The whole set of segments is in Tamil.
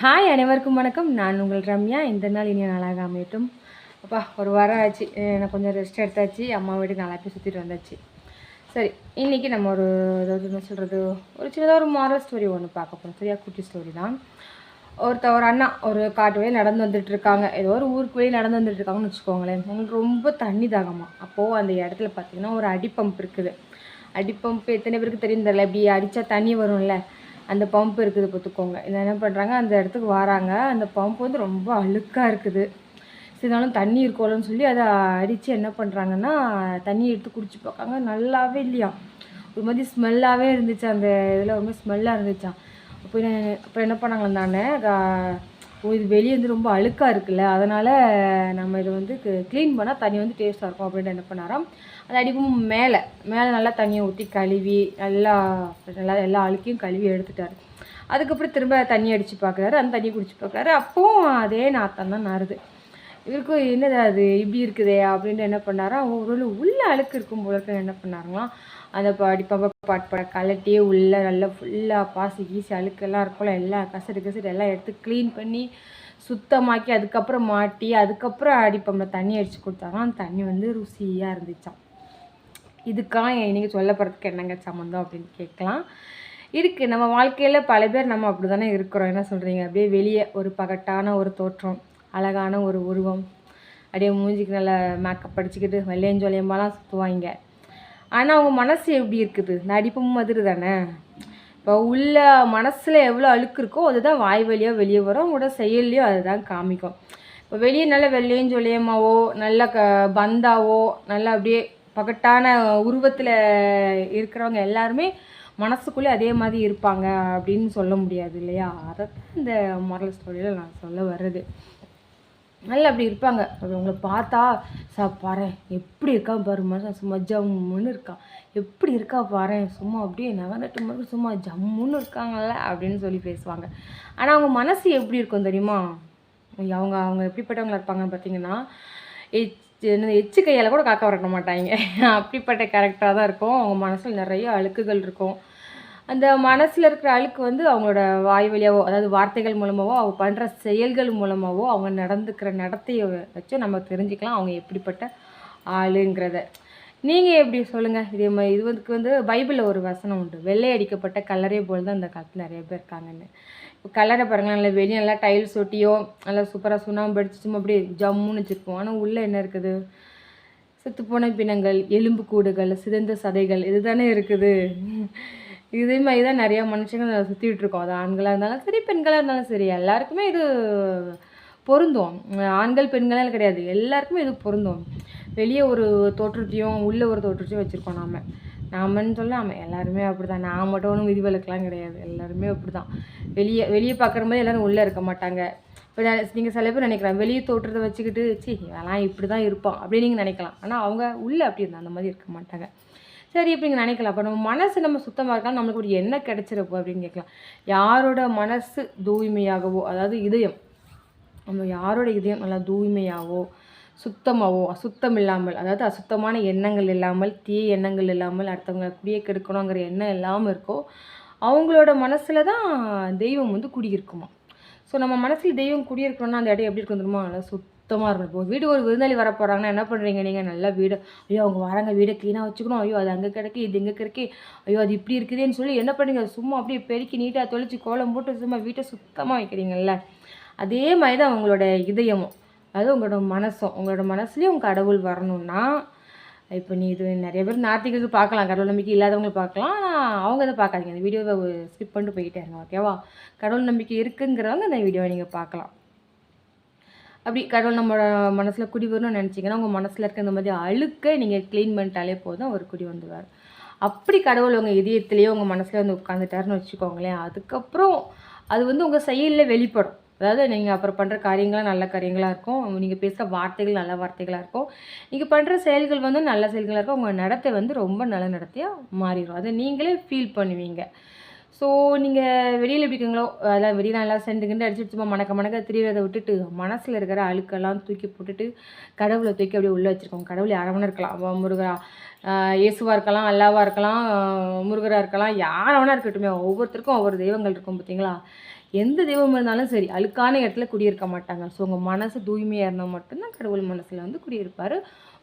ஹாய் அனைவருக்கும் வணக்கம். நான் உங்கள் ரம்யா. இந்த நாள் இனிய நாளாக அமையட்டும். அப்பா ஒரு வாரம் ஆச்சு. எனக்கு கொஞ்சம் ரெஸ்ட் எடுத்தாச்சு. அம்மா வீட்டுக்கு நல்லா போய் சுற்றிட்டு வந்தாச்சு. சரி இன்றைக்கி நம்ம ஒரு ஏதாவது என்ன சொல்கிறது ஒரு சின்னதாக ஒரு மாரல் ஸ்டோரி ஒன்று பார்க்க போகிறோம் சரியா? குட்டி ஸ்டோரி தான். ஒருத்த ஒரு அண்ணா ஒரு காட்டு வழியே நடந்து வந்துட்டு இருக்காங்க. ஏதோ ஒரு ஊருக்கு வழியே நடந்து வந்துட்டு இருக்காங்கன்னு வச்சுக்கோங்களேன். அவங்களுக்கு ரொம்ப தண்ணி தாகமாக அப்போது அந்த இடத்துல பார்த்தீங்கன்னா ஒரு அடிப்பம்ப் இருக்குது. அடிப்பம்ப் எத்தனை பேருக்கு தெரியும் தெரியல இப்படி அடித்தா தண்ணி வரும்ல. அந்த பம்ப் இருக்குது பார்த்துக்கோங்க. இதை என்ன பண்ணுறாங்க அந்த இடத்துக்கு வராங்க. அந்த பம்ப் வந்து ரொம்ப அழுக்காக இருக்குது. இருந்தாலும் தண்ணி இருக்கோலன்னு சொல்லி அதை அடித்து என்ன பண்ணுறாங்கன்னா தண்ணி எடுத்து குடிச்சு பார்க்காங்க. நல்லாவே இல்லையா? ஒரு மாதிரி ஸ்மெல்லாகவே இருந்துச்சு. அந்த இதில் ரொம்ப ஸ்மெல்லாக இருந்துச்சான் அப்போ என்ன அப்புறம் என்ன பண்ணாங்க தானே இது வெளியே வந்து ரொம்ப அழுக்காக இருக்குல்ல. அதனால் நம்ம இதை க்ளீன் பண்ணால் தண்ணி வந்து டேஸ்ட்டாக இருக்கும் அப்படின்ட்டு என்ன பண்ணாராம்? அந்த அடிப்பும் மேலே மேலே நல்லா தண்ணியை ஊற்றி கழுவி நல்லா நல்லா எல்லா அழுக்கையும் கழுவி எடுத்துட்டாரு. அதுக்கப்புறம் திரும்ப தண்ணி அடித்து பார்க்குறாரு அந்த தண்ணி குடிச்சு பார்க்குறாரு அப்போவும் அதே நாத்தம் தான் நறுது. இவருக்கு என்னது அது இப்படி இருக்குதே அப்படின்ட்டு என்ன பண்ணாரா ஒரு உள்ள அழுக்கு இருக்கும் போல என்ன பண்ணாருங்களாம்? அந்த படிப்பப்ப பாட்பட கலட்டியே உள்ளே நல்லா ஃபுல்லாக பாசி கீசி அழுக்கெல்லாம் இருக்கும்ல எல்லாம் கசடு கசடு எல்லாம் எடுத்து க்ளீன் பண்ணி சுத்தமாக்கி அதுக்கப்புறம் மாட்டி அதுக்கப்புறம் அடிப்பம்ல தண்ணி அடித்து கொடுத்தாங்க அந்த தண்ணி வந்து ருசியாக இருந்துச்சான் இதுக்காக இன்றைக்கி சொல்ல போகிறதுக்கு என்னங்க சம்மந்தம் அப்படின்னு கேட்கலாம். இருக்குது நம்ம வாழ்க்கையில் பல பேர் நம்ம அப்படி தானே இருக்கிறோம். என்ன சொல்கிறீங்க அப்படியே வெளியே ஒரு பகட்டான ஒரு தோற்றம் அழகான ஒரு உருவம் அப்படியே மூஞ்சிக்கு நல்லா மேக்கப் படிச்சுக்கிட்டு வெள்ளையஞ்சோலியம்மாலாம் சுற்றுவாங்க ஆனால் அவங்க மனசு எப்படி இருக்குது? இந்த அடிப்பும் மாதிரி தானே இப்போ உள்ள மனசில் எவ்வளோ அழுக்கு இருக்கோ அதுதான் வாய் வழியாக வெளியே வரும். அவங்களோட செயல்லையும் அதுதான் காமிக்கும். இப்போ வெளியே நல்ல வெள்ளையும் சொல்லியமாவோ நல்ல க பந்தாவோ நல்லா அப்படியே பகட்டான உருவத்தில் இருக்கிறவங்க எல்லாருமே மனசுக்குள்ளே அதே மாதிரி இருப்பாங்க அப்படின்னு சொல்ல முடியாது இல்லையா? அதை தான் இந்த மாரல் ஸ்டோரியில் நான் சொல்ல வர்றது. நல்லா அப்படி இருப்பாங்க. அப்படி உங்களை பார்த்தா சா பாரு எப்படி இருக்கா பாரு மனுஷன் சும்மா ஜம்முன்னு இருக்கான் எப்படி இருக்கா பாரு சும்மா அப்படியே நகர்ந்துட்டு மாதிரி சும்மா ஜம்முன்னு இருக்காங்கல்ல அப்படின்னு சொல்லி பேசுவாங்க. ஆனால் அவங்க மனசு எப்படி இருக்கும் தெரியுமா? அவங்க அவங்க எப்படிப்பட்டவங்களா இருப்பாங்கன்னு பார்த்தீங்கன்னா என்ன எச்சு கையால் கூட காக்க வரட்ட மாட்டாங்க. அப்படிப்பட்ட கேரக்டராக தான் இருக்கும். அவங்க மனசில் நிறைய அழுக்குகள் இருக்கும். அந்த மனசில் இருக்கிற அழுக்கு வந்து அவங்களோட வாய் வழியாவோ அதாவது வார்த்தைகள் மூலமாகவோ அவங்க பண்ணுற செயல்கள் மூலமாகவோ அவங்க நடந்துக்கிற நடத்தையை வச்சு நம்ம தெரிஞ்சுக்கலாம். அவங்க எப்படிப்பட்ட ஆளுங்கிறத. நீங்கள் எப்படி சொல்லுங்கள் இதே மாதிரி இது வந்து வந்து பைபிளில் ஒரு வசனம் உண்டு. வெள்ளை அடிக்கப்பட்ட கலரே போல் தான் இந்த காலத்தில் நிறைய பேர் இருக்காங்கன்னு. இப்போ கலரை பாருங்களேன் நல்லா வெளியே நல்லா டைல்ஸ் ஒட்டியோ நல்லா சூப்பராக சுண்ணாம்பு அடிச்சு சும்மா அப்படியே ஜம்முன்னு வச்சுருப்போம். ஆனால் உள்ளே என்ன இருக்குது? செத்துப்போன பிணங்கள் எலும்பு கூடுகள் சிதைந்த சதைகள் இது தானே இருக்குது. இதே மாதிரி தான் நிறையா மனுஷங்க சுற்றிட்டு இருக்கோம். அது ஆண்களாக இருந்தாலும் சரி பெண்களாக இருந்தாலும் சரி எல்லாருக்குமே இது பொருந்தும். ஆண்கள் பெண்களால் கிடையாது. எல்லாருக்குமே இது பொருந்தும். வெளியே ஒரு தோற்றத்தையும் உள்ளே ஒரு தோற்றத்தையும் வச்சுருக்கோம் நாம். நாமன்னு சொல்லாமல் எல்லாருமே அப்படி தான் நான் மட்டும் ஒன்றும் விதிவிலக்கெலாம் கிடையாது. எல்லாருமே அப்படி தான் வெளியே வெளியே பார்க்குற மாதிரி எல்லோரும் உள்ளே இருக்க மாட்டாங்க. இப்போ நீங்கள் சில பேர் நினைக்கலாம் வெளியே தோற்றத்தை வச்சுக்கிட்டு சி அதெல்லாம் இப்படி தான் இருப்பான் அப்படின்னு நீங்கள் நினைக்கலாம். ஆனால் அவங்க உள்ளே அப்படி இருந்தால் அந்த மாதிரி இருக்க மாட்டாங்க. சரி இப்படி நினைக்கலாம். அப்போ நம்ம மனசு நம்ம சுத்தமாக இருக்கலாம். நம்மளுக்கு ஒரு என்ன கிடச்சிருப்போம் அப்படின்னு கேட்கலாம். யாரோட மனசு தூய்மையாகவோ அதாவது இதயம் நம்ம யாரோட இதயம் நல்லா தூய்மையாகவோ சுத்தமாகவோ அசுத்தம் இல்லாமல் அதாவது அசுத்தமான எண்ணங்கள் இல்லாமல் தீய எண்ணங்கள் இல்லாமல் அடுத்தவங்க குடியே கெடுக்கணுங்கிற எண்ணம் இல்லாமல் இருக்கோ அவங்களோட மனசில் தான் தெய்வம் வந்து குடியிருக்குமா? ஸோ நம்ம மனசில் தெய்வம் குடியிருக்கணும்னா அந்த இடம் எப்படி இருக்கும் தெரியுமா? நல்லா சுத் சுத்தமாக இருக்கணும். இப்போ வீடு ஒரு விருந்தாளி வர போகிறாங்கன்னா என்ன பண்ணுறீங்க நீங்கள் நல்லா வீடு. ஐயோ அவங்க வராங்க வீடை க்ளீனாக வச்சுக்கணும். ஐயோ அது அங்கே கிடக்கு இது இங்கே கிடக்கு. ஐயோ அது இப்படி இருக்குதுன்னு சொல்லி என்ன பண்ணுறீங்க சும்மா அப்படியே பெருக்கி நீட்டாக தொளிச்சு கோலம் போட்டு சும்மா வீட்டை சுத்தமாக வைக்கிறீங்கல்ல? அதே மாதிரி தான் உங்களோட இதயமும். அதாவது உங்களோட மனசும். உங்களோட மனசுலேயும் உங்கள் கடவுள் வரணும்னா இப்போ நீ இது நிறைய பேர் நாத்திகளுக்கு பார்க்கலாம். கடவுள் நம்பிக்கை இல்லாதவங்க பார்க்கலாம். ஆனால் அவங்க இதை பார்க்காதீங்க. அந்த வீடியோவை ஸ்கிப் பண்ணிட்டு போயிட்டே இருங்க ஓகேவா கடவுள் நம்பிக்கை இருக்குங்கிறவங்க அந்த வீடியோவை நீங்கள் பார்க்கலாம். அப்படி கடவுள் நம்ம மனசில் குடி வரணும்னு நினச்சிங்கன்னா உங்கள் மனசில் இருக்க இந்த மாதிரி அழுக்கை நீங்கள் க்ளீன் பண்ணிட்டாலே போதும் அவர் குடி வந்துடுவார் அப்படி கடவுள் உங்கள் இதயத்துலேயே உங்கள் மனசில் வந்து உட்காந்துட்டாருன்னு வச்சுக்கோங்களேன் அதுக்கப்புறம் அது வந்து உங்கள் செயலில் வெளிப்படும். அதாவது நீங்கள் அப்புறம் பண்ணுற காரியங்களாம் நல்ல காரியங்களாக இருக்கும் நீங்கள் பேசுகிற வார்த்தைகள் நல்ல வார்த்தைகளாக இருக்கும். நீங்கள் பண்ணுற செயல்கள் வந்து நல்ல செயல்களாக இருக்கும் உங்கள் நடத்தை வந்து ரொம்ப நல்ல நடத்தையாக மாறிடும். அதை நீங்களே ஃபீல் பண்ணுவீங்க. ஸோ நீங்கள் வெளியில் எப்படி இருக்கீங்களோ அதெல்லாம் வெளியில் நல்லா சென்று கிண்டு அடிச்சுட்டு சும்மா மணக்க மணக்க திரியறதை விட்டுட்டு மனசில் இருக்கிற அழுக்கெல்லாம் தூக்கி போட்டுட்டு கடவுளை தூக்கி அப்படியே உள்ளே வச்சுருக்கோம். கடவுள் யாரவனா இருக்கலாம். முருகரா இயேசுவாக இருக்கலாம் அல்லாவாக இருக்கலாம் முருகராக இருக்கலாம் யாரவனா இருக்கட்டுமே. ஒவ்வொருத்தருக்கும் ஒவ்வொரு தெய்வங்கள் இருக்கும் பார்த்தீங்களா? எந்த தெய்வம் இருந்தாலும் சரி அழுக்கான இடத்துல குடியிருக்க மாட்டாங்க. ஸோ உங்கள் மனசு தூய்மையாக இருந்தால் மட்டும்தான் கடவுள் மனசில் வந்து குடியிருப்பார்.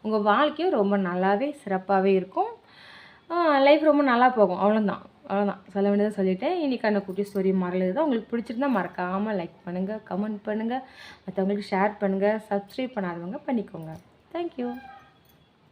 உங்கள் வாழ்க்கையும் ரொம்ப நல்லாவே சிறப்பாகவே இருக்கும். லைஃப் ரொம்ப நல்லா போகும். அவ்வளோதான் அவ்வளோதான் சொல்ல வேண்டியதை சொல்லிட்டேன். இன்றைக்கான குட்டி ஸ்டோரி மறலது தான் உங்களுக்கு பிடிச்சிருந்தா மறக்காமல் லைக் பண்ணுங்கள் கமெண்ட் பண்ணுங்கள் மற்றவங்களுக்கு ஷேர் பண்ணுங்கள் சப்ஸ்கிரைப் பண்ணாதவங்க பண்ணிக்கோங்க. தேங்க்யூ